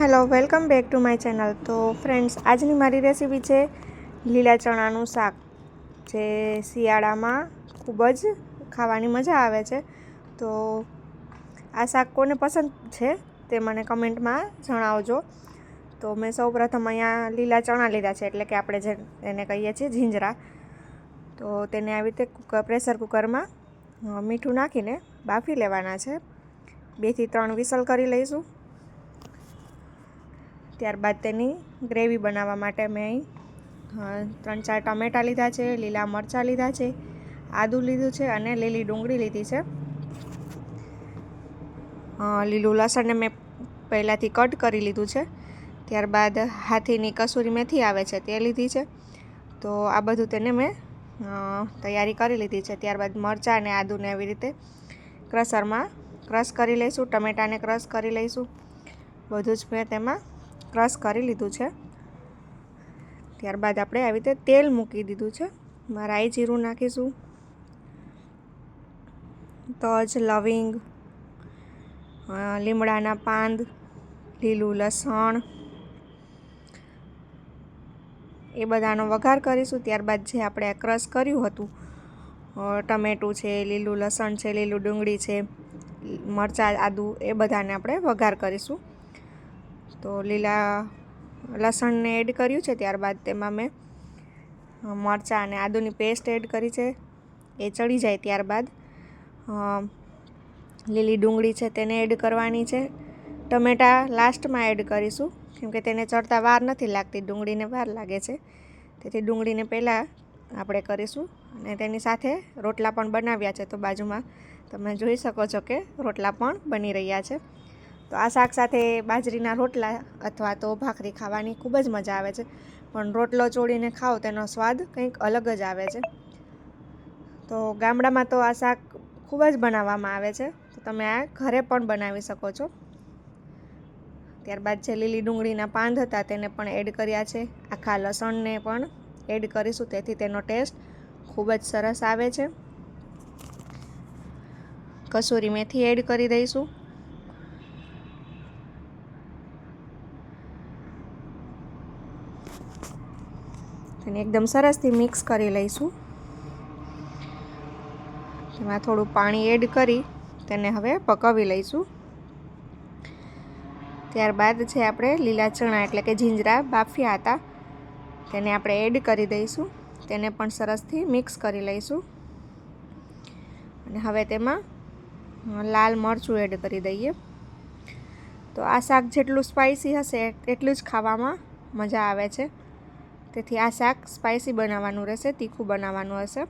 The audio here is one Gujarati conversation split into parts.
Hello welcome back to my channel તો ફ્રેન્ડ્સ આજની મારી રેસીપી છે લીલા ચણાનું શાક, જે શિયાળામાં ખૂબ જ ખાવાની મજા આવે છે. તો આ શાક કોને પસંદ છે તે મને કમેન્ટમાં જણાવજો. તો મેં સૌ પ્રથમ અહીંયા લીલા ચણા લીધા છે, એટલે કે આપણે જે એને કહીએ છીએ ઝીંજરા તો તેને આવી રીતે કુકર, પ્રેશર કુકરમાં મીઠું નાખીને બાફી લેવાના છે. બેથી ત્રણ વિસલ કરી લઈશું. ત્યારબાદ તેની ગ્રેવી બનાવવા માટે મેં ત્રણ ચાર ટમેટાં લીધા છે, લીલા મરચાં લીધા છે, આદું લીધું છે અને લીલી ડુંગળી લીધી છે. લીલું લસણને મેં પહેલાંથી કટ કરી લીધું છે. ત્યારબાદ હાથીની કસૂરી મેથી આવે છે તે લીધી છે. તો આ બધું તેને મેં તૈયારી કરી લીધી છે. ત્યારબાદ મરચાં અને આદુને આવી રીતે ક્રશરમાં ક્રશ કરી લઈશું, ટમેટાને ક્રશ કરી લઈશું. બધું જ મેં તેમાં ક્રશ કરી લીધું છે. ત્યારબાદ આપણે આવી રીતે તેલ મૂકી દીધું છે. રાઈ જીરું નાખીશું. તજ, લવિંગ લીમડાના પાંદ, લીલું લસણ એ બધાનો વઘાર કરીશું. ત્યારબાદ જે આપણે ક્રશ કર્યું હતું ટમેટું છે, લીલું લસણ છે, લીલું ડુંગળી છે, મરચાં, આદું એ બધાને આપણે વઘાર કરીશું. તો લીલા લસણને એડ કર્યું છે ત્યારબાદ તેમાં મેં મરચાં અને આદુની પેસ્ટ એડ કરી છે. એ ચડી જાય ત્યારબાદ. લીલી ડુંગળી છે તેને એડ કરવાની છે. ટમેટાં લાસ્ટમાં એડ કરીશું કેમકે તેને ચડતા વાર નથી લાગતી, ડુંગળીને વાર લાગે છે. તેથી ડુંગળીને પહેલાં આપણે કરીશું અને તેની સાથે રોટલા પણ બનાવ્યા છે. તો બાજુમાં તમે જોઈ શકો છો કે રોટલા પણ બની રહ્યા છે. તો આ શાક સાથે બાજરીના રોટલા અથવા તો ભાખરી ખાવાની ખૂબ જ મજા આવે છે. પણ રોટલો ચોળીને ખાઓ તેનો સ્વાદ કંઈક અલગ જ આવે છે. તો ગામડામાં તો આ શાક ખૂબ જ બનાવવામાં આવે છે. તો તમે આ ઘરે પણ બનાવી શકો છો. ત્યારબાદ જે લીલી ડુંગળીના પાંદ હતા તેને પણ એડ કર્યા છે. આખા લસણને પણ એડ કરીશું તેથી તેનો ટેસ્ટ ખૂબ જ સરસ આવે છે. કસૂરી મેથી એડ કરી દઈશું. તેને એકદમ સરસથી મિક્સ કરી લઈશું. તેમાં થોડું પાણી એડ કરી તેને હવે પકવી લઈશું. ત્યારબાદ છે આપણે લીલા ચણા એટલે કે જીંજરા બાફ્યા હતા. તેને આપણે એડ કરી દઈશું. તેને પણ સરસથી મિક્સ કરી લઈશું. અને હવે તેમાં લાલ મરચું એડ કરી દઈએ. તો આ શાક જેટલું સ્પાઇસી હશે એટલું જ ખાવામાં મજા આવે છે. તેથી આ શાક સ્પાઇસી બનાવવાનું રહેશે, તીખું બનાવવાનું હશે.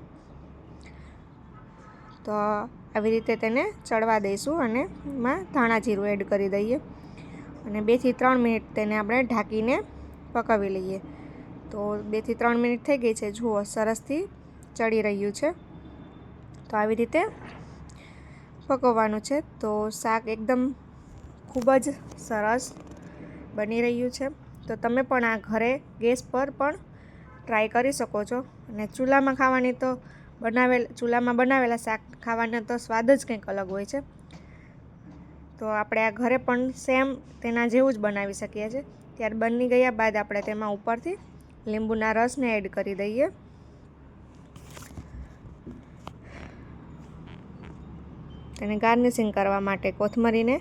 તો આવી રીતે તેને ચડવા દઈશું અને એમાં ધાણા જીરું એડ કરી દઈએ. અને બેથી ત્રણ મિનિટ તેને આપણે ઢાંકીને પકાવી લઈએ. તો બેથી ત્રણ મિનિટ થઈ ગઈ છે, જુઓ સરસથી ચડી રહ્યું છે. તો આવી રીતે પકવવાનું છે. તો શાક એકદમ ખૂબ જ સરસ બની રહ્યું છે. તો તમે પણ આ ઘરે ગેસ પર પણ ટ્રાય કરી શકો છો. અને ચૂલામાં ખાવાની તો બનાવેલ, ચૂલામાં બનાવેલા શાક ખાવાનો તો સ્વાદ જ કંઈક અલગ હોય છે. તો આપણે આ ઘરે પણ સેમ તેના જેવું જ બનાવી શકીએ છીએ. ત્યાર બની ગયા બાદ આપણે તેમાં ઉપરથી લીંબુના રસને એડ કરી દઈએ. તેને ગાર્નિશિંગ કરવા માટે કોથમરીને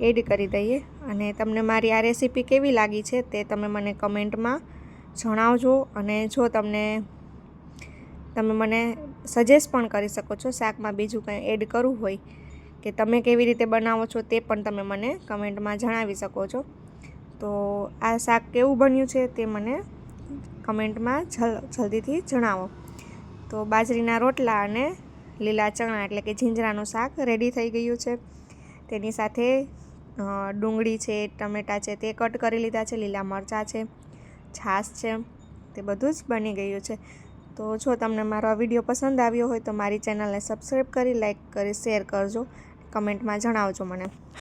એડ કરી દઈએ. અને તમને મારી આ રેસીપી કેવી લાગી છે તે તમે મને કમેન્ટમાં જણાવજો. અને જો તમને, તમે મને સજેસ્ટ પણ કરી શકો છો શાકમાં બીજું કંઈ એડ કરવું હોય કે તમે કેવી રીતે બનાવો છો તે પણ તમે મને કમેન્ટમાં જણાવી શકો છો. તો આ શાક કેવું બન્યું છે તે મને કમેન્ટમાં જલ, જલ્દીથી જણાવો. તો બાજરીના રોટલા અને લીલા ચણા એટલે કે જીંજરાનું શાક રેડી થઈ ગયું છે. તેની સાથે ડુંગળી છે, ટમેટાં છે, તે કટ કરી લીધા છે, લીલા મરચાં છે, છાશ છે, તે બધું જ બની ગયું છે. તો જો તમને મારો આ વીડિયો પસંદ આવ્યો હોય તો મારી ચેનલને સબસ્ક્રાઈબ કરી, લાઈક કરી, શેર કરજો, કમેન્ટમાં જણાવજો મને.